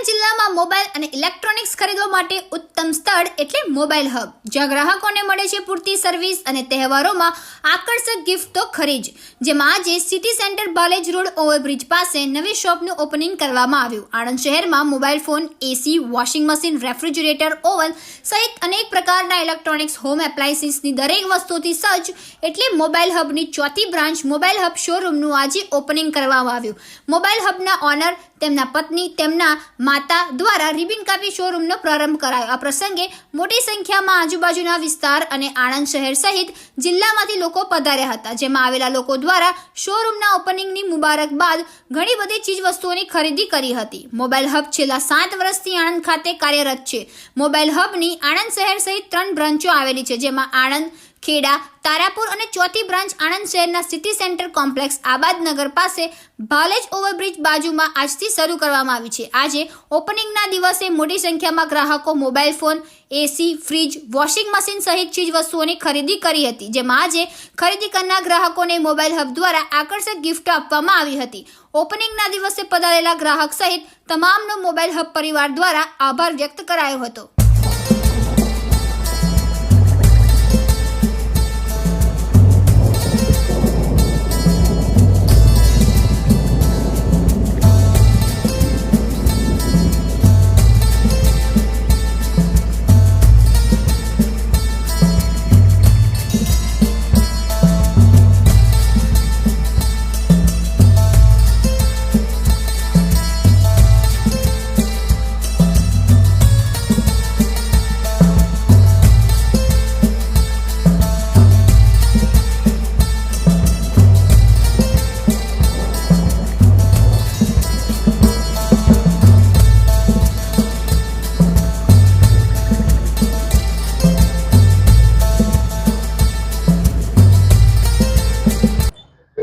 આણંદ જિલ્લામાં મોબાઈલ અને ઇલેક્ટ્રોનિક્સ ખરીદવા માટે ઉત્તમ સ્થળ એટલે મોબાઈલ હબ. જ્યાં ગ્રાહકોને મળે છે પૂરતી સર્વિસ અને તહેવારોમાં આકર્ષક ગિફ્ટ તો ખરી જ જેમાં આજે city centre Balej road overbridge પાસે નવી શોપનું ઓપનિંગ કરવામાં આવ્યું. આણંદ શહેરમાં mobile phone, AC, washing machine, refrigerator, oven સહિત અનેક પ્રકારના ઇલેક્ટ્રોનિક્સ, હોમ એપ્લાયન્સીસની દરેક વસ્તુથી સજ્જ એટલે મોબાઈલ હબની ચોથી બ્રાન્ચ મોબાઈલ હબ શોરૂમનું આજે ઓપનિંગ કરવામાં આવ્યું. મોબાઈલ હબના ઓનર તેમના પત્ની તેમના માતા દ્વારા રિબિન કાપી શોરૂમનો પ્રારંભ કરાયો. આ પ્રસંગે મોટી સંખ્યામાં આજુબાજુના વિસ્તાર અને આણંદ શહેર સહિત જિલ્લામાંથી લોકો પધાર્યા હતા, જેમાં આવેલા લોકો દ્વારા શોરૂમના ઓપનિંગની મુબારક બાદ ઘણી બધી ચીજવસ્તુઓની ખરીદી કરી હતી. મોબાઈલ હબ છેલ્લા સાત વર્ષથી આણંદ ખાતે કાર્યરત છે. મોબાઈલ હબની આણંદ શહેર સહિત ત્રણ બ્રાન્ચો આવેલી છે, જેમાં આણંદ ખેડા, તારાપુર અને ચોથી બ્રાન્ચ આણંદ શહેરના સિટી સેન્ટર કોમ્પ્લેક્સ આબાદનગર પાસે ભાલેજ ઓવરબ્રિજ બાજુમાં આજથી શરૂ કરવામાં આવી છે. આજે ઓપનિંગના દિવસે મોટી સંખ્યામાં ગ્રાહકો mobile phone, AC, fridge, washing machine સહિત ચીજ વસ્તુઓની ખરીદી કરી હતી, જેમાં આજે ખરીદી કરનાર ગ્રાહકોને મોબાઈલ હબ દ્વારા આકર્ષક ગિફ્ટ આપવામાં આવી હતી. ઓપનિંગના દિવસે પધારેલા ગ્રાહક સહિત તમામનો મોબાઈલ હબ પરિવાર દ્વારા આભાર વ્યક્ત કરાયો હતો.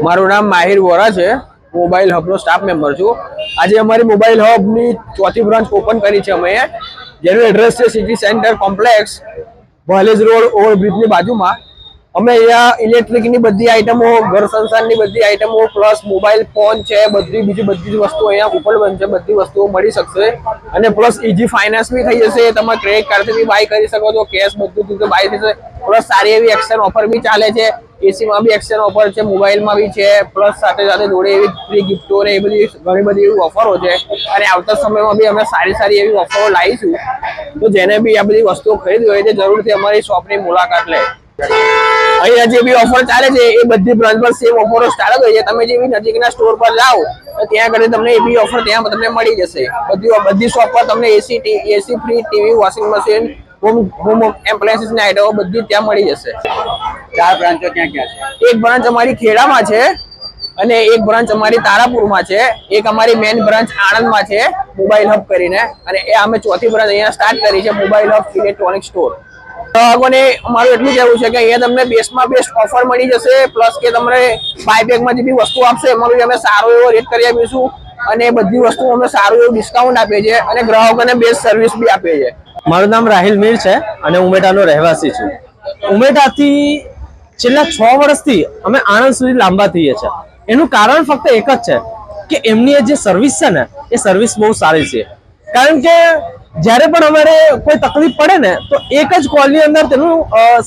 મારું નામ માહિર વોરા છે. મોબાઈલ હબનો સ્ટાફ મેમ્બર છું. આજે અમારી મોબાઈલ હબની ચોથી બ્રાન્ચ ઓપન કરી છે અમે. જેનું એડ્રેસ છે city centre complex Bhalej road ઓવરબ્રિજની બાજુમાં. અમે અહીંયા ઇલેક્ટ્રિકની બધી આઈટમો ઘર સંસારની બધી આઈટમો પ્લસ મોબાઈલ ફોન છે, બધી બીજી બધી જ વસ્તુઓ અહીંયા ઉપલબ્ધ છે. બધી વસ્તુઓ મળી શકશે. અને પ્લસ ઇઝી ફાઇનાન્સ બી થઈ જશે. તમે ક્રેડિટ કાર્ડથી બી બાય કરી શકો છો. કેશ બધું બાય થશે. પ્લસ સારી એવી એક્શન ઓફર બી ચાલે છે. એસીમાં બી એક્શન ઓફર છે, મોબાઈલમાં બી છે પ્લસ સાથે સાથે જોડે એવી ફ્રી ગિફ્ટો ને એ બધી ઘણી બધી એવી ઓફરો છે. અને આવતા સમયમાં બી અમે સારી સારી એવી ઓફરો લાવીશું. તો જેને બી આ બધી વસ્તુઓ ખરીદવી હોય તે જરૂરથી અમારી શોપની મુલાકાત લે. અહીંયા જે બી ઓફર ચાલે છે, એ બધી બ્રાન્ચ પર સેમ ઓફરો સ્ટાર્ટ હોય છે. તમે જે બી નજીકના સ્ટોર પર જાઓ ત્યાં આગળ તમને એ બી ઓફર ત્યાં તમને મળી જશે. બધી બધી શોપ પર તમને AC AC fridge TV washing machine home home એમ્પ્લાયન્સીસની આઈટમો બધી ત્યાં મળી જશે. ચાર બ્રાન્ચો ક્યાં ક્યાં છે? એક બ્રાન્ચ અમારી ખેડામાં છે અને એક બ્રાન્ચ અમારી તારાપુરમાં છે. એક અમારી મેઇન બ્રાન્ચ આણંદમાં છે મોબાઈલ હબ કરીને. અને એ અમે ચોથી બ્રાન્ચ અહીંયા સ્ટાર્ટ કરી છે મોબાઈલ હબ ઇલેક્ટ્રોનિક સ્ટોર ગ્રાહકોને અમારું એટલું કહેવું છે કે અહીંયા તમને બેસ્ટમાં બેસ્ટ ઓફર મળી જશે પ્લસ કે તમને બાય બેગમાં જે બી વસ્તુ આપશે એમાં બી અમે સારો એવો રેટ કરી આપીશું. અને બધી વસ્તુ અમે સારું એવું ડિસ્કાઉન્ટ આપીએ છીએ અને ગ્રાહકોને બેસ્ટ સર્વિસ બી આપીએ છીએ. મારું નામ રાહિલ મીર છે અને ઉમેટાનો રહેવાસી છું. ઉમેટાથી છેલ્લા છ વર્ષથી અમે આણંદ સુધી લાંબા થઈએ છીએ એનું કારણ ફક્ત એક જ છે કે એમની જે સર્વિસ છે ને, એ સર્વિસ બહુ સારી છે. કારણ કે જ્યારે પણ અમારે કોઈ તકલીફ પડે ને, તો એક જ કોલની અંદર તેનું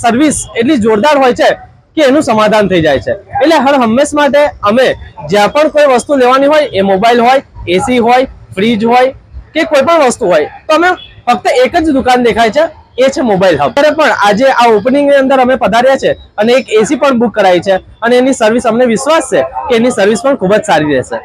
સર્વિસ એટલી જોરદાર હોય છે કે એનું સમાધાન થઈ જાય છે. એટલે હર હંમેશ માટે અમે જ્યાં પણ કોઈ વસ્તુ લેવાની હોય, એ મોબાઈલ હોય એસી હોય ફ્રીજ હોય કે કોઈ પણ વસ્તુ હોય, તો અમે ફક્ત એક જ દુકાન દેખાય છે એ છે મોબાઈલ હબ ત્યારે પણ આજે આ ઓપનિંગની અંદર અમે પધાર્યા છે અને એક એસી પણ બુક કરાવી છે અને એની સર્વિસ અમને વિશ્વાસ છે કે એની સર્વિસ પણ ખૂબ જ સારી રહેશે.